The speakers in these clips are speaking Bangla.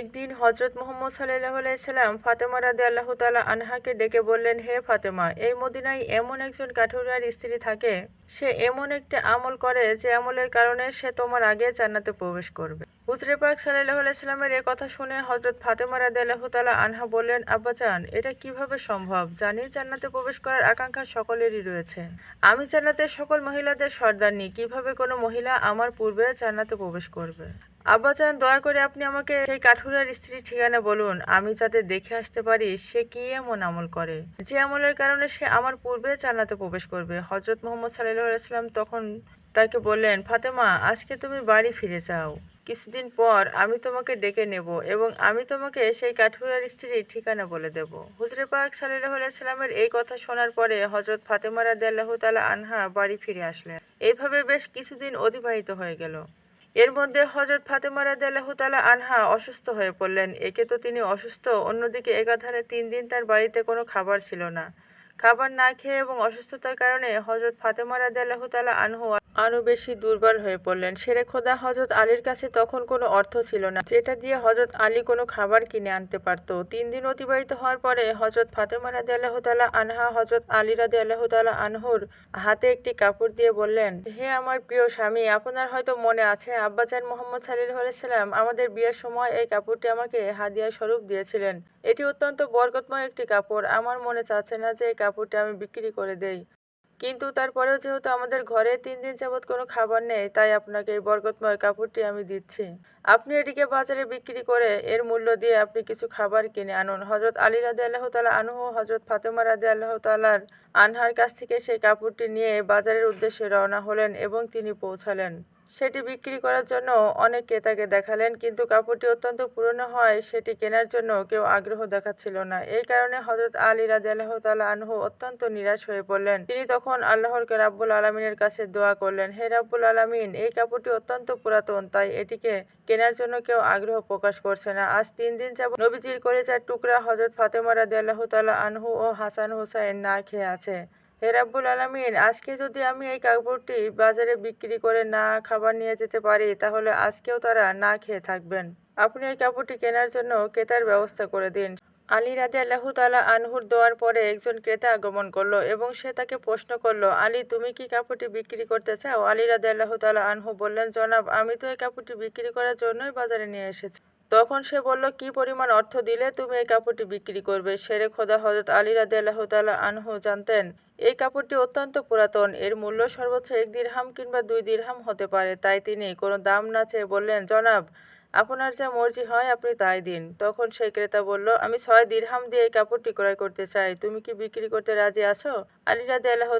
একদিন হজরত মোহাম্মদ সাল্লাহ আলাইসাল্লাম ফাতেমা রাদে আল্লাহ তালা আনহাকে ডেকে বললেন, হে ফাতেমা, এই মদিনায় এমন একজন কাঠুরিয়ার স্ত্রী থাকে, সে এমন একটি আমল করে যে আমলের কারণে সে তোমার আগে জান্নাতে প্রবেশ করবে। হুজরে পাক সাল্লাহ আলাইস্লামের এ কথা শুনে হজরত ফাতেমা রাদে আল্লাহ তালা আনহা বললেন আব্বাজান এটা কীভাবে সম্ভব? জানি জান্নাতে প্রবেশ করার আকাঙ্ক্ষা সকলেরই রয়েছে। আমি জান্নাতের সকল মহিলাদের সর্দার নিই। কীভাবে কোনো মহিলা আমার পূর্বে জান্নাতে প্রবেশ করবে? আব্বাজান, দয়া করে আপনি আমাকে সেই কাঠুরার স্ত্রীর ঠিকানা বলুন। আমি যাতে দেখে আসতে পারি সে কি এমন আমল করে। যে আমলের কারণে সে আমার পূর্বে জান্নাতে প্রবেশ করবে। হজরত মোহাম্মদ আলাইসাল্লাম তখন তাকে বললেন, ফাতেমা, আজকে তুমি বাড়ি ফিরে যাও। কিছুদিন পর আমি তোমাকে ডেকে নেব এবং আমি তোমাকে সেই কাঠুরার স্ত্রীর ঠিকানা বলে দেব। হুজরে পাক সাল্লাহ এই কথা শোনার পরে হজরত ফাতেমা রাদে আল্লাহ তালা আনহা বাড়ি ফিরে আসলেন। এইভাবে বেশ কিছুদিন অতিবাহিত হয়ে গেল। এর মধ্যে হজরত ফাতেমা তালা আনহা অসুস্থ হয়ে পড়লেন। একে তো তিনি অসুস্থ, অন্যদিকে একাধারে তিন দিন তার বাড়িতে কোনো খাবার ছিল না। খাবার না খেয়ে এবং অসুস্থতার কারণে হজরত ফাতেমা তালা আনহু আরও বেশি দুর্বল হয়ে পড়লেন। সেরে খোদা হজরত আলীর কাছে তখন কোনো অর্থ ছিল না। যেটা দিয়ে হজরত আলী কোনো খাবার কিনে আনতে পারত। তিন দিন অতিবাহিত হওয়ার পরে হজরত ফাতেমা রাদে আল্লাহ তালা আনহা হজরত আলী রাদে আল্লাহ তালা আনহুর হাতে একটি কাপড় দিয়ে বললেন, হে আমার প্রিয় স্বামী, আপনার হয়তো মনে আছে, আব্বাজান মোহাম্মদ সাল্লাহ আলাইসাল্লাম আমাদের বিয়ের সময় এই কাপড়টি আমাকে হাদিয়া স্বরূপ দিয়েছিলেন। এটি অত্যন্ত বরকতময় একটি কাপড়। আমার মনে চাচ্ছে না যে এই কাপড়টি আমি বিক্রি করে দেই। কিন্তু তারপরেও যেহেতু আমাদের ঘরে তিন দিন যাবৎ কোনো খাবার নেই, তাই আপনাকে এই বরকতময় কাপড়টি আমি দিচ্ছি। আপনি এটিকে বাজারে বিক্রি করে এর মূল্য দিয়ে আপনি কিছু খাবার কিনে আনুন। হজরত আলী রাদে আল্লাহ তালা আনহু হজরত ফাতেমা রাদে আল্লাহ তালার আনহার কাছ থেকে সেই কাপড়টি নিয়ে বাজারের উদ্দেশ্যে রওনা হলেন এবং তিনি পৌঁছালেন। সেটি বিক্রি করার জন্য অনেক ক্রেতাকে দেখালেন, কিন্তু কাপড়টি অত্যন্ত পুরনো হয়, সেটি কেনার জন্য কেউ আগ্রহ দেখাচ্ছিল না। এই কারণে হজরত আলী রাজি আল্লাহ তালা আনহু অত্যন্ত নিরাশ হয়ে পড়লেন। তিনি তখন আল্লাহরকে রাব্বুল আলমিনের কাছে দোয়া করলেন, হে রাব্বুল আলমিন, এই কাপড়টি অত্যন্ত পুরাতন, তাই এটিকে কেনার জন্য কেউ আগ্রহ প্রকাশ করছে না। আজ তিন দিন যাব নবীজির কলেজার টুকরা হজরত ফাতেমা রাদি আল্লাহ তালা আনহু ও হাসান হুসাইন না খেয়ে আছে। হে রাব্বুল আলমিন, আজকে যদি আমি এই কাপড়টি বাজারে বিক্রি করে না খাবার নিয়ে যেতে পারি, তাহলে আজকেও তারা না খেয়ে থাকবেন। আপনি এই কাপড়টি কেনার জন্য ক্রেতার ব্যবস্থা করে দিন। আলী রাদে আল্লাহ তালা আনহুর দেওয়ার পরে একজন ক্রেতা আগমন করল এবং সে তাকে প্রশ্ন করল, আলী, তুমি কি কাপড়টি বিক্রি করতে চাও? আলী রাদে আল্লাহ তালা আনহু বললেন, জনাব, আমি তো এই কাপড়টি বিক্রি করার জন্যই বাজারে নিয়ে এসেছি। তখন সে বলল, কি পরিমাণ অর্থ দিলে তুমি এই কাপড়টি বিক্রি করবে? শেরে খোদা হজরত আলী রাদে আল্লাহ তালা আনহু জানতেন, এই কাপড়টি অত্যন্ত পুরাতন, এর মূল্য সর্বোচ্চ এক দিরহাম কিংবা দুই দিরহাম হতে পারে। তাই তিনি কোনো দাম না চেয়ে বললেন, জনাব আপনার যা মর্জি হয় আপনি তাই দিন। তখন সেই ক্রেতা বলল, আমি ছয় দিরহাম দিয়ে এই কাপড়টি ক্রয় করতে চাই। তুমি কি বিক্রি করতে রাজি আছো? আলী রাদে আল্লাহ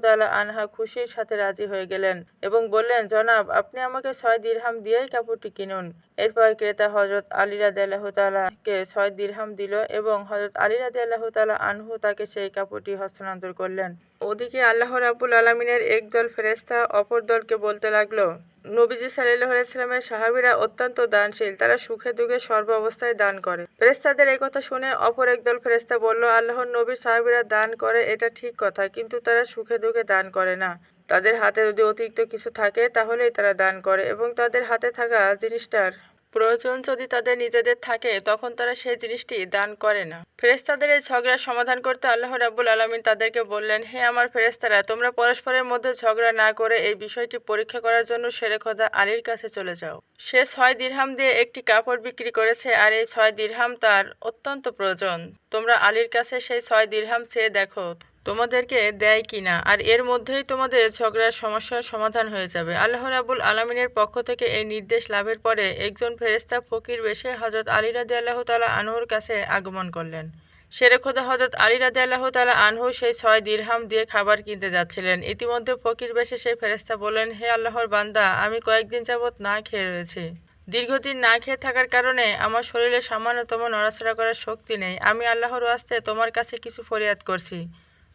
আনহা খুশির সাথে রাজি হয়ে গেলেন এবং বললেন, জনাব, আপনি আমাকে ছয় দিরহাম দিয়েই কাপড়টি কিনুন। এরপর ক্রেতা হজরত আলী রাদে আল্লাহ তালাকে ছয় দিরহাম দিল এবং হজরত আলী রাদে আল্লাহ তালা আনহু তাকে সেই কাপড়টি হস্তান্তর করলেন। ওদিকে আল্লাহ রাবুল আলমিনের একদল ফেরেস্তা অপর দলকে বলতে লাগল নবীজি সাল্লাহ ইসলামের সাহাবিরা অত্যন্ত দানশীল। তারা সুখে দুঃখে সর্ব অবস্থায় দান করে। ফেরেস্তাদের এই কথা শুনে অপর একদল ফেরেস্তা বলল, আল্লাহর নবীর সাহাবিরা দান করে, এটা ঠিক কথা, কিন্তু তারা সুখে দুঃখে দান করে না। তাদের হাতে যদি অতিরিক্ত কিছু থাকে, তাহলেই তারা দান করে এবং তাদের হাতে থাকা জিনিসটার প্রয়োজন যদি তাদের নিজেদের থাকে, তখন তারা সেই জিনিসটি দান করে না। ফেরেস্তাদের এই ঝগড়ার সমাধান করতে আল্লাহ রাব্বুল আলমিন তাদেরকে বললেন, হে আমার ফেরেস্তারা তোমরা পরস্পরের মধ্যে ঝগড়া না করে এই বিষয়টি পরীক্ষা করার জন্য শেরে খোদা আলীর কাছে চলে যাও। সে ছয় দিরহাম দিয়ে একটি কাপড় বিক্রি করেছে আর এই ছয় দিরহাম তার অত্যন্ত প্রয়োজন। তোমরা আলীর কাছে সেই ছয় দিরহাম চেয়ে দেখো। তোমাদেরকে দেয় কিনা? আর এর মধ্যেই তোমাদের ঝগড়ার সমস্যার সমাধান হয়ে যাবে। আল্লাহ রাবুল আলমিনের পক্ষ থেকে এই নির্দেশ লাভের পরে একজন ফেরেস্তা ফকির বেশে হজরত আলী রাদি আল্লাহ তালা আনহুর কাছে আগমন করলেন। শেরে খোদা হজরত আলী রাদি আল্লাহ তালা আনহু সেই ছয় দিরহাম দিয়ে খাবার কিনতে যাচ্ছিলেন। ইতিমধ্যে ফকির বেশে সেই ফেরেস্তা বললেন, হে আল্লাহর বান্দা, আমি কয়েকদিন যাবৎ না খেয়ে রয়েছি। দীর্ঘদিন না খেয়ে থাকার কারণে আমার শরীরে সামান্যতম নড়াচড়া করার শক্তি নেই। আমি আল্লাহর আস্তে তোমার কাছে কিছু ফরিয়াদ করছি।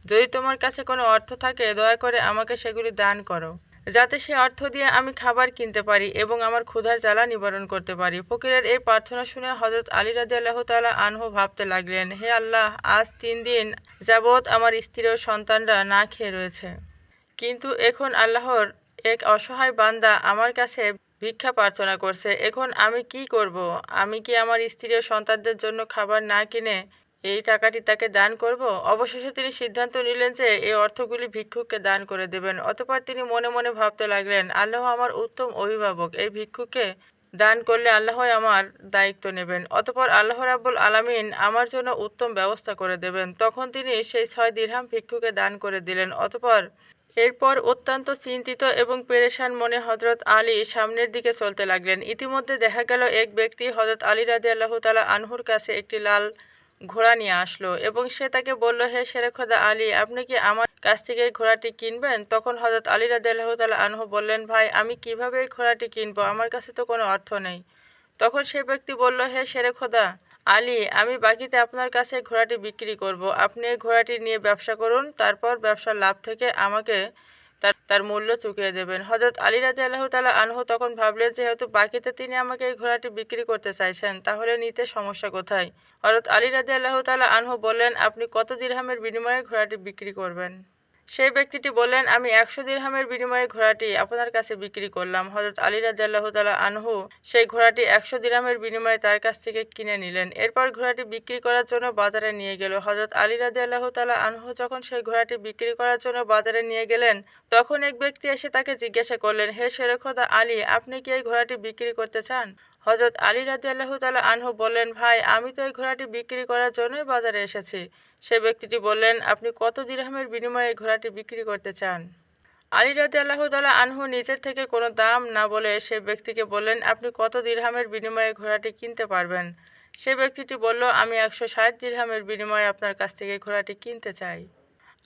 যদি তোমার কাছে কোনো অর্থ থাকে, দয়া করে আমাকে সেগুলি দান করো। যাতে সে অর্থ দিয়ে আমি খাবার কিনতে পারি এবং আমার ক্ষুধার জ্বালা নিবারণ করতে পারি। ফকিরের এই প্রার্থনা শুনে হজরত আলী রাজি আল্লাহ তালা আনহু ভাবতে লাগলেন, হে আল্লাহ, আজ তিন দিন যাবৎ আমার স্ত্রী ও সন্তানরা না খেয়ে রয়েছে। কিন্তু এখন আল্লাহর এক অসহায় বান্দা আমার কাছে ভিক্ষা প্রার্থনা করছে। এখন আমি কি করব? আমি কি আমার স্ত্রী ও সন্তানদের জন্য খাবার না কিনে এই টাকাটি তাকে দান করব? অবশেষে তিনি সিদ্ধান্ত নিলেন যে এই অর্থগুলি ভিক্ষুককে দান করে দেবেন। অতপর তিনি মনে মনে ভাবতে লাগলেন, আল্লাহ আমার উত্তম অভিভাবক, এই ভিক্ষুকে দান করলে আল্লাহ আমার দায়িত্ব নেবেন। অতপর আল্লাহ রাব্বুল আলামিন আমার জন্য উত্তম ব্যবস্থা করে দেবেন। তখন তিনি সেই ছয় দিরহাম ভিক্ষুকে দান করে দিলেন। অতপর এরপর অত্যন্ত চিন্তিত এবং পেরেশান মনে হজরত আলী সামনের দিকে চলতে লাগলেন। ইতিমধ্যে দেখা গেল, এক ব্যক্তি হজরত আলী রাজি আল্লাহ তালা আনহুর কাছে একটি লাল ঘোড়া নিয়ে আসলো এবং সে তাকে বলল, হে শেরেখদা আলী, আপনি কি আমার কাছ থেকে এই ঘোড়াটি কিনবেন? তখন হজরত আলী রাজি আল্লাহ তালা আনহু বললেন, ভাই, আমি কীভাবে এই ঘোড়াটি কিনবো? আমার কাছে তো কোনো অর্থ নেই। তখন সে ব্যক্তি বলল, হে শেরেখদা আলী, আমি বাকিতে আপনার কাছে ঘোড়াটি বিক্রি করব। আপনি এই ঘোড়াটি নিয়ে ব্যবসা করুন, তারপর ব্যবসার লাভ থেকে আমাকে তার তার মূল্য চুকিয়ে দেবেন। হজরত আলী রাজি আল্লাহ তালা আনহু তখন ভাবলেন, যেহেতু বাকিতে তিনি আমাকে এই ঘোড়াটি বিক্রি করতে চাইছেন, তাহলে নিতে সমস্যা কোথায়? হজরত আলী রাজি আল্লাহ তালা আনহু বললেন, আপনি কত দিরহামের বিনিময়ে ঘোড়াটি বিক্রি করবেন? সেই ব্যক্তিটি বললেন, আমি একশো দিরহামের বিনিময়ে ঘোড়াটি আপনার কাছে বিক্রি করলাম। হজরত আলী রাজাল্লাহ তালা আনহু সেই ঘোড়াটি একশো দিরহামের বিনিময়ে তার কাছ থেকে কিনে নিলেন। এরপর ঘোড়াটি বিক্রি করার জন্য বাজারে নিয়ে গেল। হজরত আলী রাজিয়াল্লাহ তালা আনহু যখন সেই ঘোড়াটি বিক্রি করার জন্য বাজারে নিয়ে গেলেন, তখন এক ব্যক্তি এসে তাকে জিজ্ঞাসা করলেন, হে শেরেখদা আলী, আপনি কি এই ঘোড়াটি বিক্রি করতে চান? হজরত আলী রাজি আল্লাহ তালা আনহু বললেন, ভাই, আমি তো এই ঘোড়াটি বিক্রি করার জন্যই বাজারে এসেছি। সে ব্যক্তিটি বললেন, আপনি কত দিরহামের বিনিময়ে এই ঘোড়াটি বিক্রি করতে চান? আলী রাজি আল্লাহ তালা আনহু নিজের থেকে কোনো দাম না বলে সে ব্যক্তিকে বললেন, আপনি কত দিরহামের বিনিময়ে ঘোড়াটি কিনতে পারবেন? সে ব্যক্তিটি বলল, আমি একশো ষাট দিরহামের বিনিময়ে আপনার কাছ থেকে ঘোড়াটি কিনতে চাই।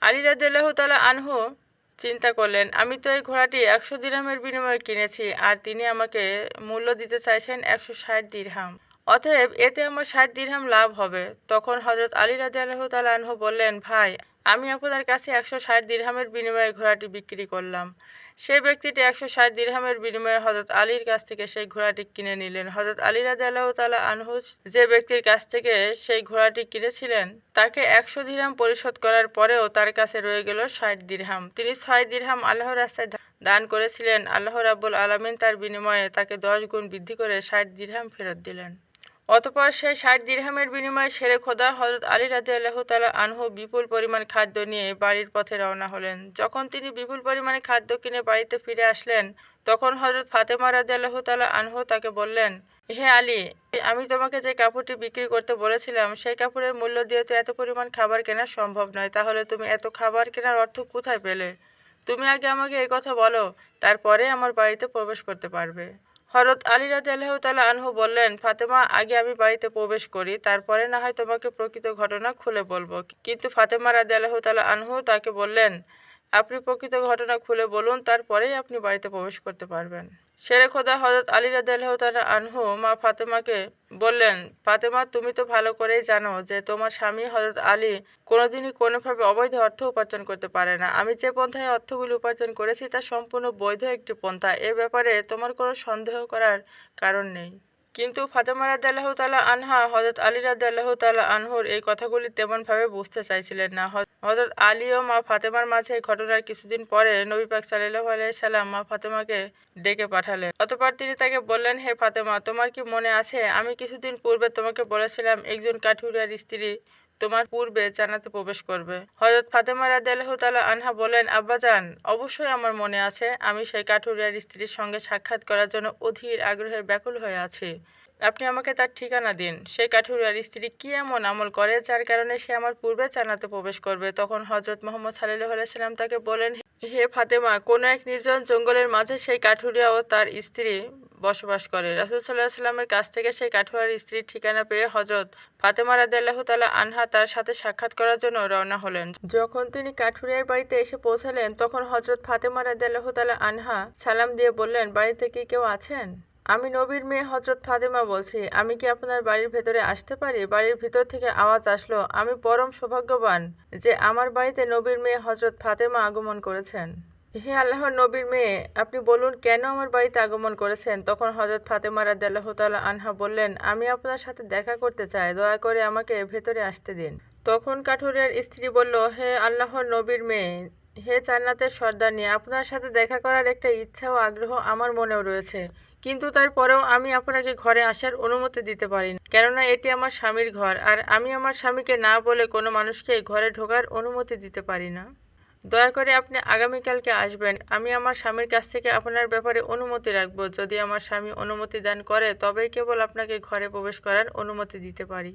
আলী রাজি আল্লাহ তালা আনহু চিন্তা করলেন, আমি তো এই ঘোড়াটি একশো দিরহামের বিনিময়ে কিনেছি, আর তিনি আমাকে মূল্য দিতে চাইছেন একশো ষাট দিরহাম। অতএব এতে আমার ষাট দিরহাম লাভ হবে। তখন হজরত আলী রাজি আল্লাহ তালাহ বললেন, ভাই, আমি আপনার কাছে একশো ষাট দিরহামের বিনিময়ে ঘোড়াটি বিক্রি করলাম। সেই ব্যক্তিটি একশো ষাট দিরহামের বিনিময়ে হজরত আলীর কাছ থেকে সেই ঘোড়াটি কিনে নিলেন। হজরত আলী রাজি আল্লাহ তালা আনহু যে ব্যক্তির কাছ থেকে সেই ঘোড়াটি কিনেছিলেন, তাকে একশো দিরহাম পরিশোধ করার পরেও তার কাছে রয়ে গেল ষাট দিরহাম। তিনি ছয় দিরহাম আল্লাহ রাস্তায় দান করেছিলেন। আল্লাহ রাব্বুল আলমিন তার বিনিময়ে তাকে দশ গুণ বৃদ্ধি করে ষাট দিরহাম ফেরত দিলেন। অতপর সেই ষাট দিরহামের বিনিময়ে সেরে খোদা হজরত আলী রাজি আল্লাহ তালা আনহু বিপুল পরিমাণ খাদ্য নিয়ে বাড়ির পথে রওনা হলেন। যখন তিনি বিপুল পরিমাণে খাদ্য কিনে বাড়িতে ফিরে আসলেন, তখন হজরত ফাতেমা রাজি আল্লাহ তালা আনহু তাকে বললেন, হে আলী, আমি তোমাকে যে কাপড়টি বিক্রি করতে বলেছিলাম, সেই কাপড়ের মূল্য দিয়ে তো এত পরিমাণ খাবার কেনা সম্ভব নয়। তাহলে তুমি এত খাবার কেনার অর্থ কোথায় পেলে? তুমি আগে আমাকে এই কথা বলো, তারপরে আমার বাড়িতে প্রবেশ করতে পারবে। হরত আলী রাজি আল্লাহ তালা আনহু বললেন, ফাতেমা, আগে আমি বাড়িতে প্রবেশ করি, তারপরে না হয় তোমাকে প্রকৃত ঘটনা খুলে বলব। কিন্তু ফাতেমা রাজি আল্লাহ তালা আনহু তাকে বললেন, আপনি প্রকৃত ঘটনা খুলে বলুন, তারপরেই আপনি বাড়িতে প্রবেশ করতে পারবেন। শেরে খোদা হজরত আলী রাজি আল্লাহ তালা আনহু মা ফাতেমাকে বললেন, ফাতেমা, তুমি তো ভালো করেই জানো যে তোমার স্বামী হজরত আলী কোনোদিনই কোনোভাবে অবৈধ অর্থ উপার্জন করতে পারে না। আমি যে পন্থায় অর্থগুলি উপার্জন করেছি তা সম্পূর্ণ বৈধ একটি পন্থা। এ ব্যাপারে তোমার কোনো সন্দেহ করার কারণ নেই। কিন্তু ফাতেমা রাদ আল্লাহ তালা আনহা হজরত আলী রাদ আল্লাহ তালা আনহুর এই কথাগুলি তেমনভাবে বুঝতে চাইছিলেন না। হজরত আলী ও মা ফাতেমার মাঝে ঘটনার কিছুদিন পরে নবী পাক সাল্লাহ আলাইসাল্লাম মা ফাতেমাকে ডেকে পাঠালেন। অতপর তিনি তাকে বললেন, হে ফাতেমা, তোমার কি মনে আছে? আমি কিছুদিন পূর্বে তোমাকে বলেছিলাম, একজন কাঠুরিয়ার স্ত্রী তোমার পূর্বে জানাতে প্রবেশ করবে। হজরত ফাতেমা তালা আনহা বলেন আব্বাজান অবশ্যই আমার মনে আছে, আমি সেই কাঠুরিয়ার স্ত্রীর সঙ্গে সাক্ষাৎ করার জন্য অধীর আগ্রহে ব্যাকুল হয়ে আছি। আপনি আমাকে তার ঠিকানা দিন। সেই কাঠুরিয়ার স্ত্রী কি এমন আমল করে, যার কারণে সে আমার পূর্বে জানাতে প্রবেশ করবে? তখন হজরত মোহাম্মদ সাল্লাহ আলাইসাল্লাম তাকে বলেন হে ফাতেমা, কোনো এক নির্জন জঙ্গলের মাঝে সেই কাঠুরিয়া ও তার স্ত্রী বসবাস করে। রাসুল সাল্লাহ সাল্লামের কাছ থেকে সেই কাঠুয়ার স্ত্রীর ঠিকানা পেয়ে হজরত ফাতেমা রাদাল্লাহ তালা আনহা তার সাথে সাক্ষাৎ করার জন্য রওনা হলেন। যখন তিনি কাঠুরিয়ার বাড়িতে এসে পৌঁছালেন, তখন হজরত ফাতেমা রাদাল্লাহ তালা আনহা সালাম দিয়ে বললেন, বাড়িতে কি কেউ আছেন? আমি নবীর মেয়ে হজরত ফাতেমা বলছি, আমি কি আপনার বাড়ির ভেতরে আসতে পারি? বাড়ির ভিতর থেকে আওয়াজ আসলো, আমি পরম সৌভাগ্যবান যে আমার বাড়িতে নবীর মেয়ে হজরত ফাতেমা আগমন করেছেন। হে আল্লাহর নবীর মেয়ে, আপনি বলুন কেন আমার বাড়িতে আগমন করেছেন? তখন হজরত ফাতেমা রাদিয়াল্লাহু তাআলা আনহা বললেন, আমি আপনার সাথে দেখা করতে চাই, দয়া করে আমাকে ভেতরে আসতে দিন। তখন কাঠুরিয়ার স্ত্রী বলল, হে আল্লাহর নবীর মেয়ে, হে জান্নাতের নিয়ে, আপনার সাথে দেখা করার একটা ইচ্ছা ও আগ্রহ আমার মনেও রয়েছে। কিন্তু তারপরেও আমি আপনাকে ঘরে আসার অনুমতি দিতে পারি না কেননা এটি আমার স্বামীর ঘর, আর আমি আমার স্বামীকে না বলে কোনো মানুষকে ঘরে ঢোকার অনুমতি দিতে পারি না দয়া করে আপনি আগামীকালকে আসবেন। আমি আমার স্বামীর কাছ থেকে আপনার ব্যাপারে অনুমতি রাখব। যদি আমার স্বামী অনুমতি দান করে, তবেই কেবল আপনাকে ঘরে প্রবেশ করার অনুমতি দিতে পারি।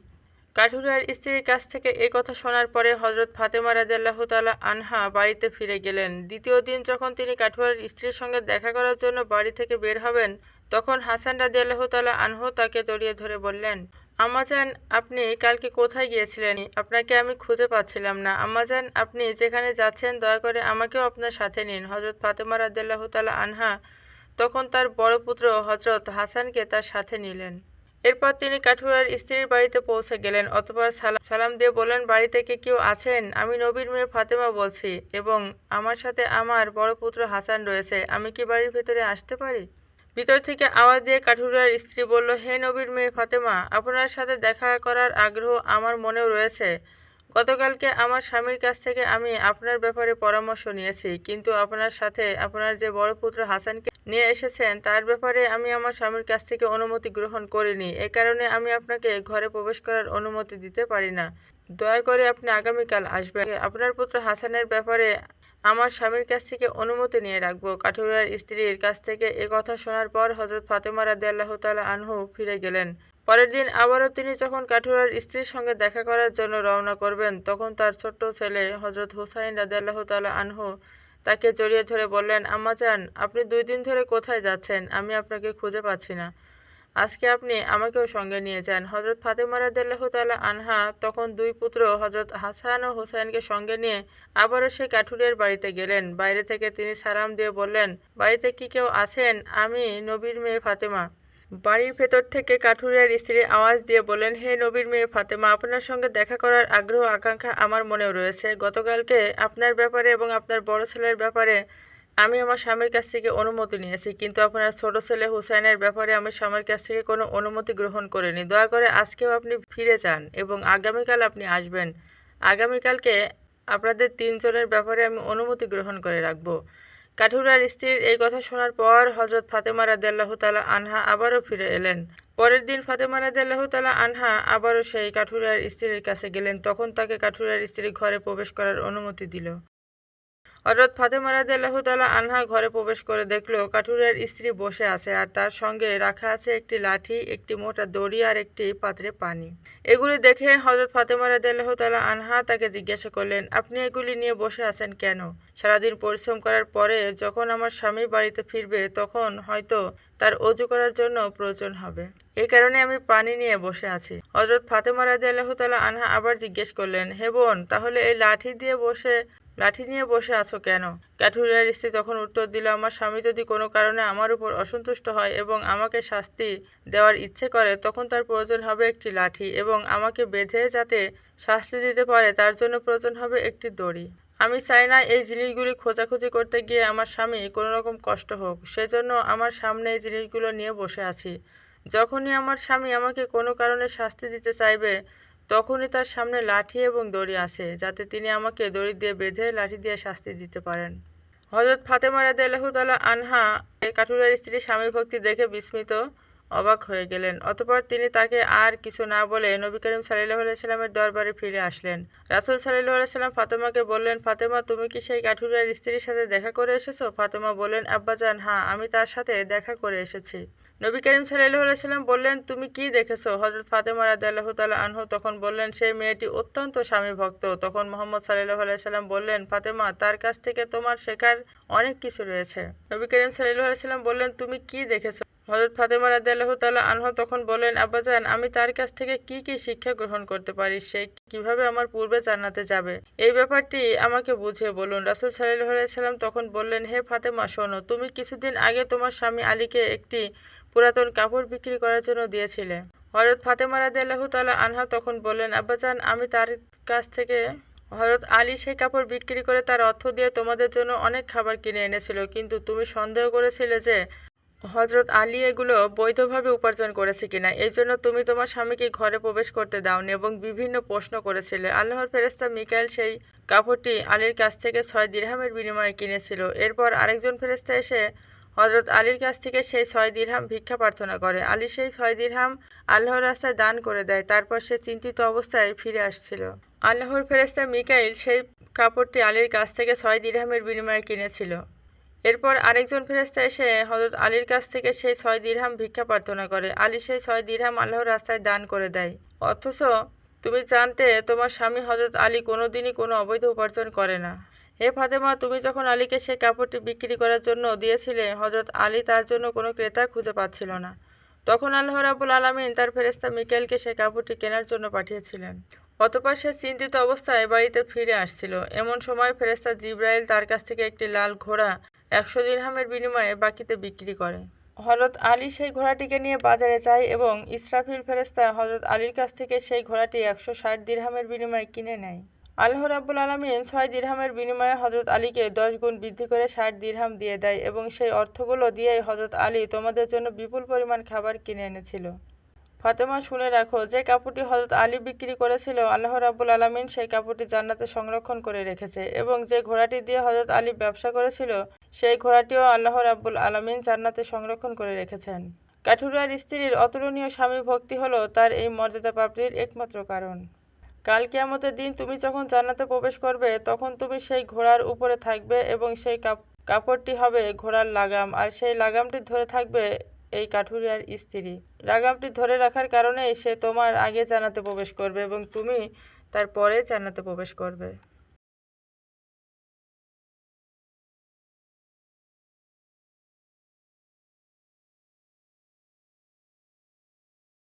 কাঠুরিয়ার স্ত্রীর কাছ থেকে এই কথা শোনার পরে হজরত ফাতেমা রাদিয়াল্লাহু তাআলা আনহা বাড়িতে ফিরে গেলেন। দ্বিতীয় দিন যখন তিনি কাঠুরিয়ার স্ত্রীর সঙ্গে দেখা করার জন্য বাড়ি থেকে বের হবেন তখন হাসান রাদিয়াল্লাহু তাআলা আনহু তাকে জড়িয়ে ধরে বললেন আম্মাজান আপনি কালকে কোথায় গিয়েছিলেন? আপনাকে আমি খুঁজে পাচ্ছিলাম না। আম্মাজান আপনি যেখানে যাচ্ছেন, দয়া করে আমাকেও আপনার সাথে নিন। হজরত ফাতেমা তাআলা আনহা তখন তার বড় পুত্র হজরত হাসানকে তার সাথে নিলেন। এরপর তিনি কাঠুরার স্ত্রীর বাড়িতে পৌঁছে গেলেন, অথবা সালাম সালাম দিয়ে বললেন, বাড়ি থেকে কেউ আছেন? আমি নবীর মেয়ে ফাতেমা বলছি এবং আমার সাথে আমার বড় পুত্র হাসান রয়েছে। আমি কি বাড়ির ভেতরে আসতে পারি? ভিতর থেকে আওয়াজ দিয়ে কাঠুরিয়ার স্ত্রী বলল, হে নবীর মেয়ে ফাতেমা, আপনার সাথে দেখা করার আগ্রহ আমার মনেও রয়েছে। গতকালকে আমার স্বামীর কাছ থেকে আমি আপনার ব্যাপারে পরামর্শ নিয়েছি, কিন্তু আপনার সাথে আপনার যে বড় পুত্র হাসানকে নিয়ে এসেছেন, তার ব্যাপারে আমি আমার স্বামীর কাছ থেকে অনুমতি গ্রহণ করিনি। এ কারণে আমি আপনাকে ঘরে প্রবেশ করার অনুমতি দিতে পারি না। দয়া করে আপনি আগামীকাল আসবেন। আপনার পুত্র হাসানের ব্যাপারে আমার স্বামীর কাছ থেকে অনুমতি নিয়ে রাখব। কাঠুরিয়ার স্ত্রীর কাছ থেকে এ কথা শোনার পর হজরত ফাতেমা রাদিয়াল্লাহু তাআলা আনহু ফিরে গেলেন। পরের দিন আবারও তিনি যখন কাঠুরার স্ত্রীর সঙ্গে দেখা করার জন্য রওনা করবেন, তখন তার ছোট্ট ছেলে হজরত হুসাইন রাদিয়াল্লাহু তাআলা আনহু তাকে জড়িয়ে ধরে বললেন, আম্মা চান আপনি দুই দিন ধরে কোথায় যাচ্ছেন? আমি আপনাকে খুঁজে পাচ্ছি না। আজকে আপনি আমাকেও সঙ্গে নিয়ে যান। হজরত ফাতেমা রাদিয়াল্লাহু তাআলা আনহা তখন দুই পুত্র হজরত হাসান ও হুসাইনকে সঙ্গে নিয়ে আবারও সে কাঠুরিয়ার বাড়িতে গেলেন। বাইরে থেকে তিনি সালাম দিয়ে বললেন, বাড়িতে কি কেউ আছেন? আমি নবীর মেয়ে ফাতেমা। বাড়ির ভেতর থেকে কাঠুরিয়ার স্ত্রী আওয়াজ দিয়ে বললেন, হে নবীর মেয়ে ফাতেমা, আপনার সঙ্গে দেখা করার আগ্রহ, আকাঙ্ক্ষা আমার মনেও রয়েছে। গতকালকে আপনার ব্যাপারে এবং আপনার বড় ছেলের ব্যাপারে আমি আমার স্বামীর কাছ থেকে অনুমতি নিয়েছি, কিন্তু আপনার ছোট ছেলে হুসাইনের ব্যাপারে আমি স্বামীর কাছ থেকে কোনো অনুমতি গ্রহণ করিনি। দয়া করে আজকেও আপনি ফিরে যান এবং আগামীকাল আপনি আসবেন। আগামীকালকে আপনাদের তিনজনের ব্যাপারে আমি অনুমতি গ্রহণ করে রাখব। কাঠুরার স্ত্রীর এই কথা শোনার পর হজরত ফাতেমা রাদিয়াল্লাহু তালা আনহা আবারও ফিরে এলেন। পরের দিন ফাতেমা রাদিয়াল্লাহু তালা আনহা আবারও সেই কাঠুরার স্ত্রীর কাছে গেলেন। তখন তাকে কাঠুরার স্ত্রী ঘরে প্রবেশ করার অনুমতি দিল। হজরত ফাতেমা রাদিয়াল্লাহু তালা আনহা ঘরে প্রবেশ করে দেখল কাঠুরের স্ত্রী বসে আছে আর তার সঙ্গে রাখা আছে একটি লাঠি, একটি মোটা দড়ি আর একটি পাত্রে পানি। এগুলি দেখে হজরত ফাতেমা রাদিয়াল্লাহু তালা আনহা তাকে জিজ্ঞাসা করলেন, আপনি এগুলি নিয়ে বসে আছেন কেন? সারাদিন পরিশ্রম করার পরে যখন আমার স্বামী বাড়িতে ফিরবে তখন হয়তো তার অজু করার জন্য প্রয়োজন হবে। এই কারণে আমি পানি নিয়ে বসে আছি। হজরত ফাতেমা রাদিয়াল্লাহু তাআলা আনহা আবার জিজ্ঞেস করলেন, হে বোন, তাহলে এই লাঠি দিয়ে বসে, লাঠি নিয়ে বসে আছো কেন? ক্যাঠুরিয়ার স্ত্রী তখন উত্তর দিল, আমার স্বামী যদি কোনো কারণে আমার উপর অসন্তুষ্ট হয় এবং আমাকে শাস্তি দেওয়ার ইচ্ছে করে, তখন তার প্রয়োজন হবে একটি লাঠি এবং আমাকে বেঁধে যাতে শাস্তি দিতে পারে, তার জন্য প্রয়োজন হবে একটি দড়ি। আমি চাই না এই জিনিসগুলি খোঁজাখুঁজি করতে গিয়ে আমার স্বামী কোনো রকম কষ্ট হোক। সেজন্য আমার সামনে এই জিনিসগুলো নিয়ে বসে আছি। যখনই আমার স্বামী আমাকে কোনো কারণে শাস্তি দিতে চাইবে, তখনই তার সামনে লাঠি এবং দড়ি আছে, যাতে তিনি আমাকে দড়ি দিয়ে বেঁধে লাঠি দিয়ে শাস্তি দিতে পারেন। হজরত ফাতেমা রাদিয়াল্লাহু তাআলা আনহা, এই কাঠুরের স্ত্রী স্বামী ভক্তি দেখে বিস্মিত। অবাক হয়ে গেলেন। অতপর তিনি তাকে আর কিছু না বলে নবী করিম সাল্লাহ সাল্লামের দরবারে ফিরে আসলেন। রাসুল সাল্লাহ সাল্লাম ফাতেমাকে বললেন, ফাতেমা, তুমি কি সেই কাঠুরিয়ার স্ত্রীর সাথে দেখা করে এসেছ? ফাতেমা বললেন, আব্বাজান হ্যাঁ আমি তার সাথে দেখা করে এসেছি। নবী করিম সাল্লাহ সাল্লাম বললেন, তুমি কি দেখেছ? হজরত ফাতেমা রাদিয়াল্লাহু তাআলা আনহু তখন বললেন, সেই মেয়েটি অত্যন্ত স্বামী ভক্ত। তখন মোহাম্মদ সাল্লাহ সাল্লাম বললেন, ফাতেমা, তার কাছ থেকে তোমার শেখার অনেক কিছু রয়েছে। নবী করিম সাল্লাহ সাল্লাম বললেন, তুমি কি দেখেছ? হজরত ফাতেমা রাদিয়াল্লাহু তাআলা আনহু তখন বলেন আব্বাজান আমি তার কাছ থেকে কি কি শিক্ষা গ্রহণ করতে পারি? সে কীভাবে আমার পূর্বে জান্নাতে যাবে? এই ব্যাপারটি আমাকে বুঝিয়ে বলুন। রাসূল আলাইহি সাল্লাম তখন বললেন, হে ফাতেমা, শোনো, তুমি কিছুদিন আগে তোমার স্বামী আলীকে একটি পুরাতন কাপড় বিক্রি করার জন্য দিয়েছিলে। হজরত ফাতেমা রাদিয়াল্লাহু তাআলা আনহা তখন বললেন আব্বাজান আমি তার কাছ থেকে হজরত আলী সেই কাপড় বিক্রি করে তার অর্থ দিয়ে তোমাদের জন্য অনেক খাবার কিনে এনেছিল, কিন্তু তুমি সন্দেহ করেছিলে যে হজরত আলী এগুলো বৈধভাবে উপার্জন করেছে কিনা? এই জন্য তুমি তোমার স্বামীকে ঘরে প্রবেশ করতে দাওনি এবং বিভিন্ন প্রশ্ন করেছিলে। আল্লাহর ফেরেস্তা মিকাইল সেই কাপড়টি আলীর কাছ থেকে ছয় দিরহামের বিনিময়ে কিনেছিল। এরপর আরেকজন ফেরেস্তা এসে হজরত আলীর কাছ থেকে সেই ছয় দিরহাম ভিক্ষা প্রার্থনা করে। আলী সেই ছয় দিরহাম আল্লাহর রাস্তায় দান করে দেয়, তারপর সে চিন্তিত অবস্থায় ফিরে আসছিল। আল্লাহর ফেরেস্তা মিকাইল সেই কাপড়টি আলীর কাছ থেকে ছয় দিরহামের বিনিময়ে কিনেছিল। এরপর আরেকজন ফেরেস্তা এসে হজরত আলীর কাছ থেকে সেই ছয় দিরহাম ভিক্ষা প্রার্থনা করে। আলী সেই ছয় দিরহাম আল্লাহর রাস্তায় দান করে দেয়। অথচ তুমি জানতে তোমার স্বামী হজরত আলী কোনোদিনই কোনো অবৈধ উপার্জন করে না। হে ফাতেমা, তুমি যখন আলীকে সেই কাপড়টি বিক্রি করার জন্য দিয়েছিলে হজরত আলী তার জন্য কোনো ক্রেতা খুঁজে পাচ্ছিল না। তখন আল্লাহ রাবুল আলমিন তার ফেরেস্তা মিকেলকে সেই কাপড়টি কেনার জন্য পাঠিয়েছিলেন। অতপর সে চিন্তিত অবস্থায় বাড়িতে ফিরে আসছিল। এমন সময় ফেরেস্তা জিব্রাইল তার কাছ থেকে একটি লাল ঘোড়া একশো দিরহামের বিনিময়ে বাকিতে বিক্রি করে। হজরত আলী সেই ঘোড়াটিকে নিয়ে বাজারে যায় এবং ইসরাফিল ফেরেস্তা হজরত আলীর কাছ থেকে সেই ঘোড়াটি একশো ষাট দিরহামের বিনিময়ে কিনে নেয়। আল্লাহ রাব্বুল আলমিন ছয় দিরহামের বিনিময়ে হজরত আলীকে দশ গুণ বৃদ্ধি করে ষাট দিরহাম দিয়ে দেয় এবং সেই অর্থগুলো দিয়েই হজরত আলী তোমাদের জন্য বিপুল পরিমাণ খাবার কিনে এনেছিল। ফাতেমা, শুনে রাখো, যে কাপড়টি হজরত আলী বিক্রি করেছিল, আল্লাহ রাব্বুল আলমিন সেই কাপড়টি জান্নাতে সংরক্ষণ করে রেখেছে এবং যে ঘোড়াটি দিয়ে হজরত আলী ব্যবসা করেছিল, সেই ঘোড়াটিও আল্লাহ রাব্বুল আলমিন জান্নাতে সংরক্ষণ করে রেখেছেন। কাঠুরিয়ার স্ত্রীর অতুলনীয় স্বামী ভক্তি হলো তার এই মর্যাদা প্রাপ্তির একমাত্র কারণ। কাল কিয়ামতের দিন তুমি যখন জান্নাতে প্রবেশ করবে, তখন তুমি সেই ঘোড়ার উপরে থাকবে এবং সেই কাপ, কাপড়টি হবে ঘোড়ার লাগাম, আর সেই লাগামটি ধরে থাকবে এই কাঠুরিয়ার স্ত্রী। লাগামটি ধরে রাখার কারণে সে তোমার আগে জানাতে প্রবেশ করবে এবং তুমি তার পরে জান্নাতে প্রবেশ করবে।